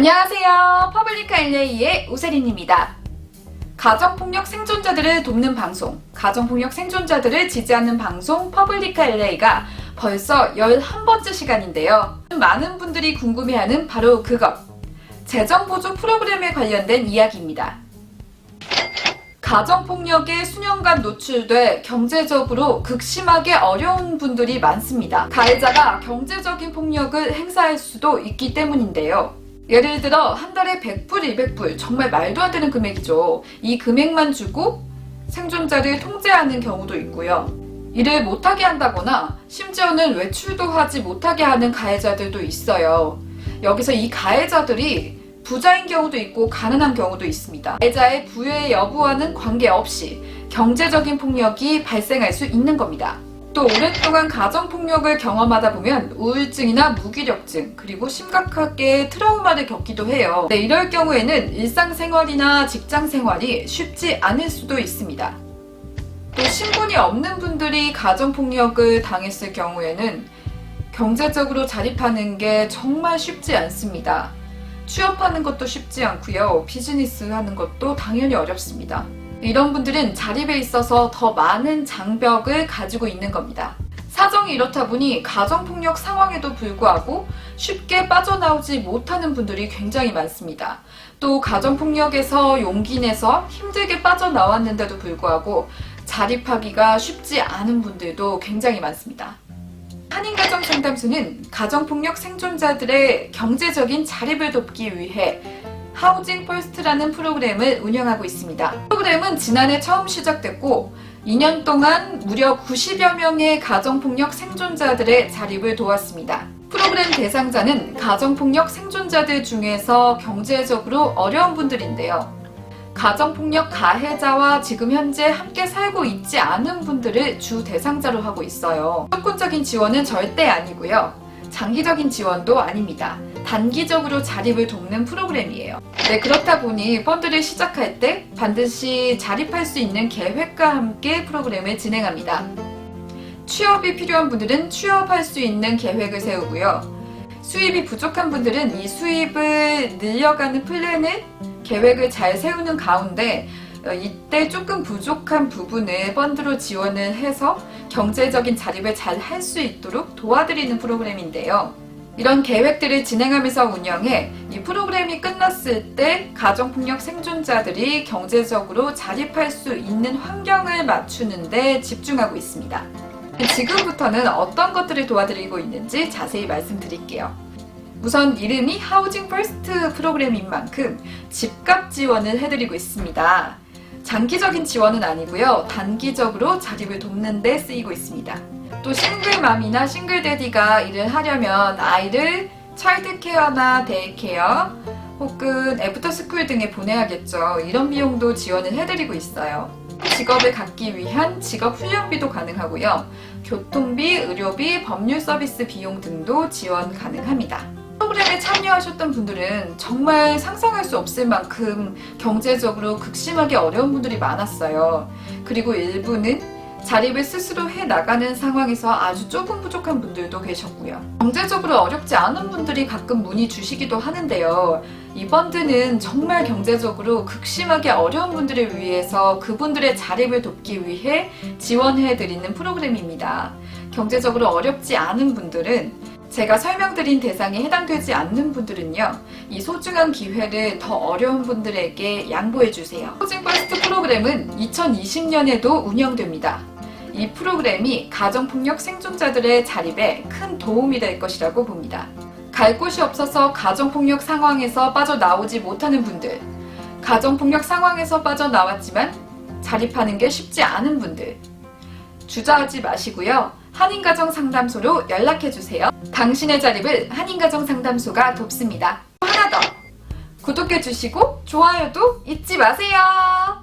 안녕하세요. 퍼블리카 LA의 우세린입니다. 가정폭력 생존자들을 돕는 방송, 가정폭력 생존자들을 지지하는 방송 퍼블리카 LA가 벌써 11번째 시간인데요. 많은 분들이 궁금해하는 바로 그것. 재정보조 프로그램에 관련된 이야기입니다. 가정폭력에 수년간 노출돼 경제적으로 극심하게 어려운 분들이 많습니다. 가해자가 경제적인 폭력을 행사할 수도 있기 때문인데요. 예를 들어 한 달에 100불, 200불 정말 말도 안 되는 금액이죠. 이 금액만 주고 생존자를 통제하는 경우도 있고요. 일을 못하게 한다거나 심지어는 외출도 하지 못하게 하는 가해자들도 있어요. 여기서 이 가해자들이 부자인 경우도 있고 가난한 경우도 있습니다. 가해자의 부의 여부와는 관계없이 경제적인 폭력이 발생할 수 있는 겁니다. 또 오랫동안 가정폭력을 경험하다 보면 우울증이나 무기력증 그리고 심각하게 트라우마를 겪기도 해요. 네, 이럴 경우에는 일상생활이나 직장생활이 쉽지 않을 수도 있습니다. 또 신분이 없는 분들이 가정폭력을 당했을 경우에는 경제적으로 자립하는 게 정말 쉽지 않습니다. 취업하는 것도 쉽지 않고요. 비즈니스 하는 것도 당연히 어렵습니다. 이런 분들은 자립에 있어서 더 많은 장벽을 가지고 있는 겁니다. 사정이 이렇다 보니 가정폭력 상황에도 불구하고 쉽게 빠져나오지 못하는 분들이 굉장히 많습니다. 또 가정폭력에서 용기 내서 힘들게 빠져나왔는데도 불구하고 자립하기가 쉽지 않은 분들도 굉장히 많습니다. 한인가정 상담소는 가정폭력 생존자들의 경제적인 자립을 돕기 위해 하우징 퍼스트라는 프로그램을 운영하고 있습니다. 프로그램은 지난해 처음 시작됐고 2년 동안 무려 90여 명의 가정폭력 생존자들의 자립을 도왔습니다. 프로그램 대상자는 가정폭력 생존자들 중에서 경제적으로 어려운 분들인데요. 가정폭력 가해자와 지금 현재 함께 살고 있지 않은 분들을 주 대상자로 하고 있어요. 조건적인 지원은 절대 아니고요. 장기적인 지원도 아닙니다. 단기적으로 자립을 돕는 프로그램이에요. 네, 그렇다 보니 펀드를 시작할 때 반드시 자립할 수 있는 계획과 함께 프로그램을 진행합니다. 취업이 필요한 분들은 취업할 수 있는 계획을 세우고요. 수입이 부족한 분들은 이 수입을 늘려가는 플랜을 계획을 잘 세우는 가운데 어, 이때 조금 부족한 부분을 펀드로 지원을 해서 경제적인 자립을 잘 할 수 있도록 도와드리는 프로그램인데요. 이런 계획들을 진행하면서 운영해 이 프로그램이 끝났을 때 가정폭력 생존자들이 경제적으로 자립할 수 있는 환경을 맞추는데 집중하고 있습니다. 지금부터는 어떤 것들을 도와드리고 있는지 자세히 말씀드릴게요. 우선 이름이 하우징 퍼스트 프로그램인 만큼 집값 지원을 해드리고 있습니다. 장기적인 지원은 아니고요. 단기적으로 자립을 돕는 데 쓰이고 있습니다. 또 싱글맘이나 싱글데디가 일을 하려면 아이를 차일드케어나 데이케어 혹은 애프터스쿨 등에 보내야겠죠. 이런 비용도 지원을 해드리고 있어요. 직업을 갖기 위한 직업 훈련비도 가능하고요. 교통비, 의료비, 법률 서비스 비용 등도 지원 가능합니다. 프로그램에 참여하셨던 분들은 정말 상상할 수 없을 만큼 경제적으로 극심하게 어려운 분들이 많았어요. 그리고 일부는 자립을 스스로 해 나가는 상황에서 아주 조금 부족한 분들도 계셨고요. 경제적으로 어렵지 않은 분들이 가끔 문의 주시기도 하는데요. 이 펀드는 정말 경제적으로 극심하게 어려운 분들을 위해서 그분들의 자립을 돕기 위해 지원해 드리는 프로그램입니다. 경제적으로 어렵지 않은 분들은 제가 설명드린 대상에 해당되지 않는 분들은요, 이 소중한 기회를 더 어려운 분들에게 양보해주세요. 호징 퍼스트 프로그램은 2020년에도 운영됩니다. 이 프로그램이 가정폭력 생존자들의 자립에 큰 도움이 될 것이라고 봅니다. 갈 곳이 없어서 가정폭력 상황에서 빠져나오지 못하는 분들, 가정폭력 상황에서 빠져나왔지만 자립하는 게 쉽지 않은 분들, 주저하지 마시고요. 한인가정 상담소로 연락해주세요. 당신의 자립을 한인가정 상담소가 돕습니다. 하나 더! 구독해주시고 좋아요도 잊지 마세요.